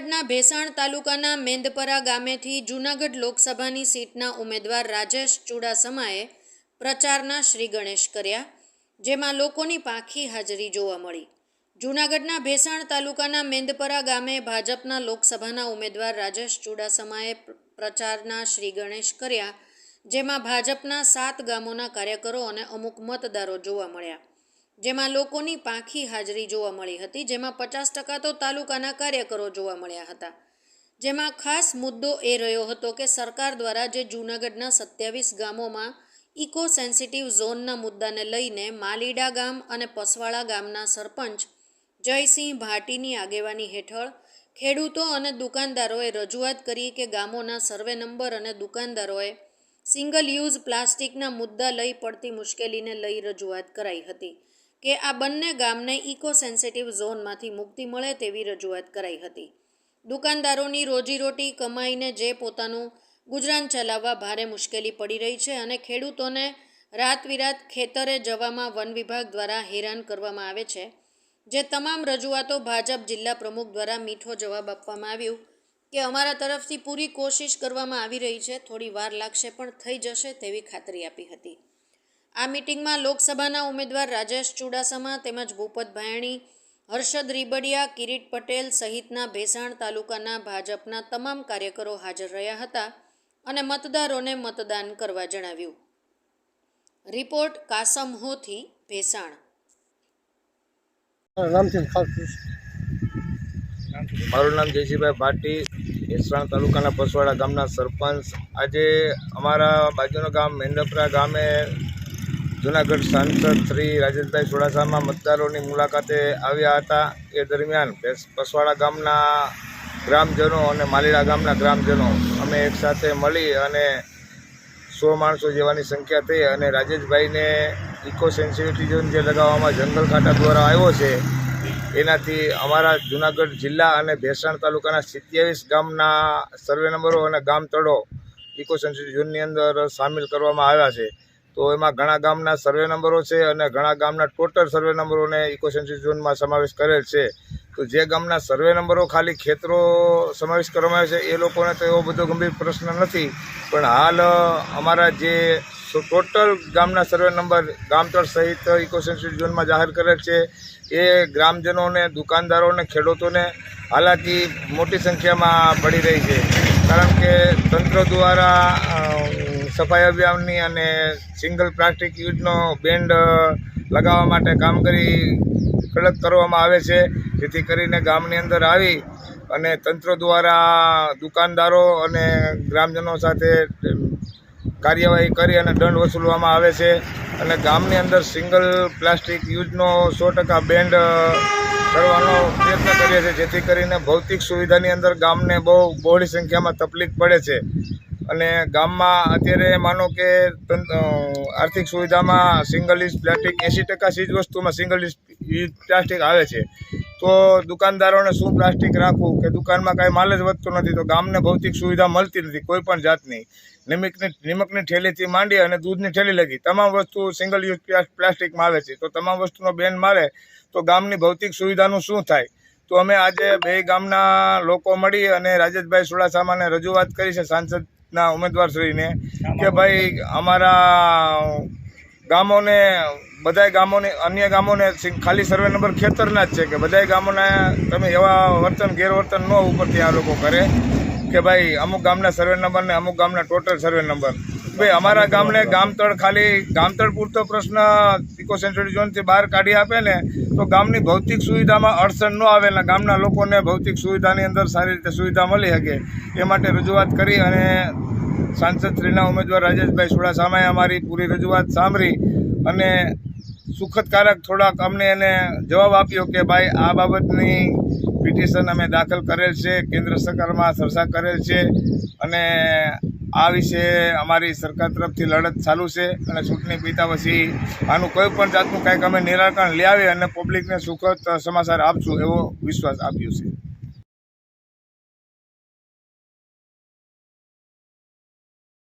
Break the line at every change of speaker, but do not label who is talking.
જૂનાગઢના ભેસાણ તાલુકાના મેંદપરા ગામેથી જૂનાગઢ લોકસભાની સીટના ઉમેદવાર રાજેશ ચુડાસમાએ પ્રચારના શ્રી ગણેશ કર્યા, જેમાં લોકોની પાંખી હાજરી જોવા મળી. જૂનાગઢના ભેસાણ તાલુકાના મેંદપરા ગામે ભાજપના લોકસભાના ઉમેદવાર રાજેશ ચુડાસમાએ પ્રચારના શ્રી ગણેશ કર્યા, જેમાં ભાજપના સાત ગામોના કાર્યકરો અને અમુક મતદારો જોવા મળ્યા. જેમાં લોકોની પાંખી હાજરી જોવા મળી હતી, જેમાં પચાસ ટકા તો તાલુકાના કાર્યકરો જોવા મળ્યા હતા. જેમાં ખાસ મુદ્દો એ રહ્યો હતો કે સરકાર દ્વારા જે જૂનાગઢના સત્યાવીસ ગામોમાં ઇકો સેન્સિટિવ ઝોનના મુદ્દાને લઈને માલીડા ગામ અને પસવાળા ગામના સરપંચ જયસિંહ ભાટીની આગેવાની હેઠળ ખેડૂતો અને દુકાનદારોએ રજૂઆત કરી કે ગામોના સર્વે નંબર અને દુકાનદારોએ સિંગલ યુઝ પ્લાસ્ટિકના મુદ્દા લઈ પડતી મુશ્કેલીને લઈ રજૂઆત કરાઈ હતી. કે આ બંને ગામને ઇકો સેન્સિટિવ ઝોનમાંથી મુક્તિ મળે તેવી રજૂઆત કરાઈ હતી. દુકાનદારોની રોજીરોટી કમાઈને જે પોતાનું ગુજરાન ચલાવવા ભારે મુશ્કેલી પડી રહી છે અને ખેડૂતોને રાત વિરાત ખેતરે જવામાં વન વિભાગ દ્વારા હેરાન કરવામાં આવે છે, જે તમામ રજૂઆતો ભાજપ જિલ્લા પ્રમુખ દ્વારા મીઠો જવાબ આપવામાં આવ્યું કે અમારા તરફથી પૂરી કોશિશ કરવામાં આવી રહી છે, થોડી વાર લાગશે પણ થઈ જશે તેવી ખાતરી આપી હતી. આ મિટિંગમાં લોકસભાના ઉમેદવાર રાજેશ ચુડાસમા તેમજ ભૂપત ભાયણી હર્ષદ રીબડિયા કિરીટ પટેલ સહિતના ભેસાણ તાલુકાના ભાજપના તમામ કાર્યકરો હાજર રહ્યા હતા અને મતદારોને મતદાન કરવા જણાવ્યું. રિપોર્ટ કાસમ હોથી ભેસાણ.
મારું નામ જયસિંહભાઈ ભાટી ભેસાણ તાલુકાના પસવાડા ગામના સરપંચ. આજે અમારા બાજુનું ગામ મેંદપરા ગામે જૂનાગઢ સાંસદ શ્રી રાજેશભાઈ ચોડાસામાં મતદારોની મુલાકાતે આવ્યા હતા. એ દરમિયાન પસવાડા ગામના ગ્રામજનો અને માલીડા ગામના ગ્રામજનો અમે એકસાથે મળી અને સો માણસો જેવાની સંખ્યા થઈ અને રાજેશભાઈને ઇકો સેન્સિટિવિટી ઝોન જે લગાવવામાં જંગલ ખાતા દ્વારા આવ્યો છે, એનાથી અમારા જુનાગઢ જિલ્લા અને ભેસાણ તાલુકાના સિત્યાવીસ ગામના સર્વે નંબરો અને ગામ તળો ઇકો સેન્સિટિવ ઝોનની અંદર સામેલ કરવામાં આવ્યા છે. તો એમાં ઘણા ગામના સર્વે નંબરો છે અને ઘણા ગામના ટોટલ સર્વે નંબરોને ઇકો સેન્સિટિવ ઝોનમાં સમાવેશ કરેલ છે. તો જે ગામના સર્વે નંબરો ખાલી ખેતરો સમાવેશ કરવામાં આવે છે, એ લોકોને તો એવો બધો ગંભીર પ્રશ્ન નથી. પણ હાલ અમારા જે ટોટલ ગામના સર્વે નંબર ગામતળ સહિત ઇકો સેન્સિટિવ ઝોનમાં જાહેર કરેલ છે, એ ગ્રામજનોને, દુકાનદારોને, ખેડૂતોને હાલાકી મોટી સંખ્યામાં પડી રહી છે. કારણ કે તંત્ર દ્વારા સફાઈ અભિયાનની અને સિંગલ પ્લાસ્ટિક યુઝનો બેન્ડ લગાવવા માટે કામગીરી કડક કરવામાં આવે છે. જેથી કરીને ગામની અંદર આવી અને તંત્ર દ્વારા દુકાનદારો અને ગ્રામજનો સાથે કાર્યવાહી કરી અને દંડ વસૂલવામાં આવે છે. અને ગામની અંદર સિંગલ પ્લાસ્ટિક યુઝનો સો ટકા બેન્ડ કરવાનો પ્રયત્ન કરીએ છીએ. જેથી કરીને ભૌતિક સુવિધાની અંદર ગામને બહુ બહોળી સંખ્યામાં તકલીફ પડે છે. અને ગામમાં અત્યારે માનો કે આર્થિક સુવિધામાં સિંગલ યુઝ પ્લાસ્ટિક એંસી ટકા ચીજ વસ્તુમાં સિંગલ યુઝ પ્લાસ્ટિક આવે છે. તો દુકાનદારોને શું પ્લાસ્ટિક રાખવું? કે દુકાનમાં કાંઈ માલ જ વધતો નથી, તો ગામને ભૌતિક સુવિધા મળતી નથી, કોઈ પણ જાતની. નિમકની નિમકની ઠેલીથી માંડી અને દૂધની ઠેલી લગી. તમામ વસ્તુ સિંગલ યુઝ પ્લા- પ્લાસ્ટિકમાં આવે છે. તો તમામ વસ્તુનો બેન મારે, તો ગામની ભૌતિક સુવિધાનું શું થાય? તો અમે આજે બે ગામના લોકો મળી અને રાજેશભાઈ સુડાસામાને રજૂઆત કરી છે સાંસદના ઉમેદવારશ્રીને કે ભાઈ અમારા ગામોને બધાય ગામોને અન્ય ગામોને ખાલી સર્વે નંબર ખેતરના જ છે કે બધાય ગામોના તમે એવા વર્તન ગેરવર્તન ન ઉપરથી આ લોકો કરે કે ભાઈ અમુક ગામના સર્વે નંબર ને અમુક ગામના ટોટલ સર્વે નંબર. ભાઈ અમારા ગામને ગામતળ ખાલી ગામતળ પૂરતો પ્રશ્ન ઇકો સેન્સિટિવ ઝોનથી બહાર કાઢી આપે ને, તો ગામની ભૌતિક સુવિધામાં અડચણ ન આવે ને ગામના લોકોને ભૌતિક સુવિધાની અંદર સારી રીતે સુવિધા મળી શકે. એ માટે રજૂઆત કરી અને સાંસદશ્રીના ઉમેદવાર રાજેશભાઈ સુડાસામાએ અમારી પૂરી રજૂઆત સાંભળી અને સુખદકારક થોડાક અમને એને જવાબ આપ્યો કે ભાઈ, આ બાબતની પિટિશન અમે દાખલ કરેલ છે, કેન્દ્ર સરકારમાં ચર્ચા કરેલ છે અને આ વિશે અમારી સરકાર તરફથી લડત ચાલુ છે અને ચૂંટણી પીતા પછી આનું કોઈ પણ જાતનું કાંઈક અમે નિરાકરણ લઈ આવી અને પબ્લિકને સુખદ સમાચાર આપશું એવો વિશ્વાસ આપ્યો છે.